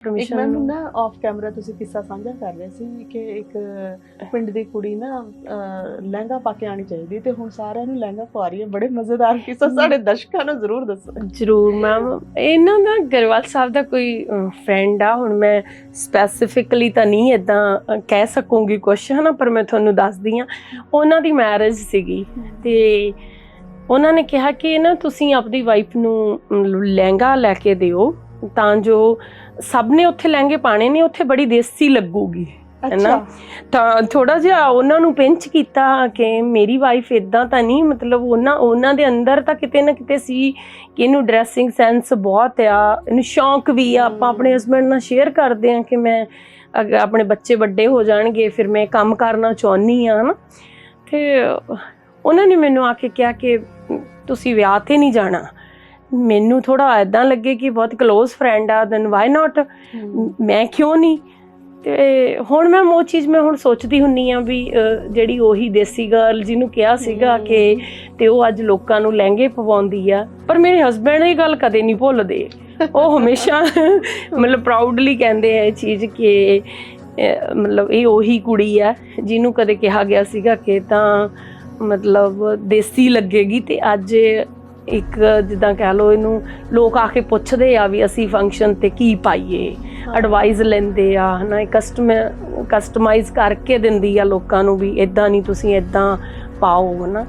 ਇੱਕ ਪਰਮਿਸ਼ਨ ਮੈਨੂੰ ਨਾ? ਆਫ ਕੈਮਰਾ ਤੁਸੀਂ ਕਿੱਸਾ ਸਾਂਝਾ ਕਰ ਰਹੇ ਸੀ ਕਿ ਇੱਕ ਪਿੰਡ ਦੀ ਕੁੜੀ ਨਾ ਲਹਿੰਗਾ ਪਾ ਕੇ ਆਣੀ ਚਾਹੀਦੀ ਤੇ ਹੁਣ ਸਾਰਿਆਂ ਨੂੰ ਲਹਿੰਗਾ ਪਾ ਰਹੀ ਹੈ। ਬੜੇ ਮਜ਼ੇਦਾਰ ਕਿੱਸਾ ਸਾਡੇ ਦਰਸ਼ਕਾਂ ਨੂੰ ਜ਼ਰੂਰ ਦੱਸੋ। ਜ਼ਰੂਰ ਮੈਮ ਇਹਨਾਂ ਦਾ ਗਰਵਾਲ ਸਾਹਿਬ ਦਾ ਕੋਈ ਫਰੈਂਡ ਆ ਹੁਣ ਮੈਂ ਸਪੈਸੀਫਿਕਲੀ ਤਾਂ ਨਹੀਂ ਇਦਾਂ ਕਹਿ ਸਕੂੰਗੀ ਕੁਛ ਹਨਾ ਪਰ ਮੈਂ ਤੁਹਾਨੂੰ ਦੱਸਦੀ ਆ ਉਹਨਾਂ ਦੀ ਮੈਰਿਜ ਸੀਗੀ ਤੇ ਉਹਨਾਂ ਨੇ ਕਿਹਾ ਕਿ ਨਾ ਤੁਸੀਂ ਆਪਣੀ ਵਾਈਫ ਨੂੰ ਲਹਿੰਗਾ ਲੈ ਕੇ ਦਿਓ। ਤਾਂ ਜੋ ਸਭ ਨੇ ਉੱਥੇ ਲਹਿੰਗੇ ਪਾਣੇ ਨੇ ਉੱਥੇ ਬੜੀ ਦੇਸੀ ਲੱਗੂਗੀ ਨਾ? ਤਾਂ ਥੋੜਾ ਜਿਹਾ ਉਹਨਾਂ ਨੂੰ ਪਿੰਚ ਕੀਤਾ ਕਿ ਮੇਰੀ ਵਾਈਫ ਇਦਾਂ ਤਾਂ ਨਹੀਂ ਮਤਲਬ ਉਹਨਾਂ ਉਹਨਾਂ ਦੇ ਅੰਦਰ ਤਾਂ ਕਿਤੇ ਨਾ ਕਿਤੇ ਸੀ ਕਿ ਇਹਨੂੰ ਡਰੈਸਿੰਗ ਸੈਂਸ ਬਹੁਤ ਆ ਇਹਨੂੰ ਸ਼ੌਂਕ ਵੀ ਆ। ਆਪਾਂ ਆਪਣੇ ਹਸਬੰਡ ਨਾਲ ਸ਼ੇਅਰ ਕਰਦੇ ਆ ਕਿ ਮੈਂ ਅਗਰ ਆਪਣੇ ਬੱਚੇ ਵੱਡੇ ਹੋ ਜਾਣਗੇ ਫਿਰ ਮੈਂ ਕੰਮ ਕਰਨਾ ਚਾਹੁੰਦੀ ਆ ਹਨਾ? ਤੇ ਉਹਨਾਂ ਨੇ ਮੈਨੂੰ ਆ ਕੇ ਕਿਹਾ ਕਿ ਤੁਸੀਂ ਵਿਆਹ ਤੇ ਨਹੀਂ ਜਾਣਾ। ਮੈਨੂੰ ਥੋੜਾ ਐਦਾਂ ਲੱਗੇ ਕਿ ਬਹੁਤ ক্লোਜ਼ ਫਰੈਂਡ ਆ ਦੈਨ ਵਾਈ ਨਾਟ ਮੈਂ ਕਿਉਂ ਨਹੀਂ? ਤੇ ਹੁਣ ਮੈਂ ਉਹ ਚੀਜ਼ ਮੈਂ ਹੁਣ ਸੋਚਦੀ ਹੁੰਨੀ ਆ ਵੀ ਜਿਹੜੀ ਉਹੀ ਦੇਸੀ ਗਰਲ ਜਿਹਨੂੰ ਕਿਹਾ ਸੀਗਾ। ਕਿ ਤੇ ਉਹ ਅੱਜ ਲੋਕਾਂ ਨੂੰ ਲਹਿੰਗੇ ਪਵਾਉਂਦੀ ਆ ਪਰ ਮੇਰੇ ਹਸਬੰਡ ਇਹ ਗੱਲ ਕਦੇ ਨਹੀਂ ਭੁੱਲਦੇ। ਉਹ ਹਮੇਸ਼ਾ ਮਤਲਬ ਪ੍ਰਾਊਡਲੀ ਕਹਿੰਦੇ ਆ ਇਹ ਚੀਜ਼ ਕਿ ਮਤਲਬ ਇਹ ਉਹੀ ਕੁੜੀ ਆ ਜਿਹਨੂੰ ਕਦੇ ਕਿਹਾ ਗਿਆ ਸੀਗਾ ਕਿ ਤਾਂ ਮਤਲਬ ਦੇਸੀ ਲੱਗੇਗੀ ਤੇ ਅੱਜ ਇੱਕ ਜਿੱਦਾਂ ਕਹਿ ਲਓ ਇਹਨੂੰ ਲੋਕ ਆ ਕੇ ਪੁੱਛਦੇ ਆ ਵੀ ਅਸੀਂ ਫੰਕਸ਼ਨ ਤੇ ਕੀ ਪਾਈਏ ਐਡਵਾਈਸ ਲੈਂਦੇ ਆ ਹਨਾ ਕਸਟਮ ਕਸਟਮਾਈਜ਼ ਕਰਕੇ ਦਿੰਦੀ ਆ ਲੋਕਾਂ ਨੂੰ ਵੀ ਇਦਾਂ ਨਹੀਂ ਤੁਸੀਂ ਇਦਾਂ ਪਾਓ ਹਨਾ।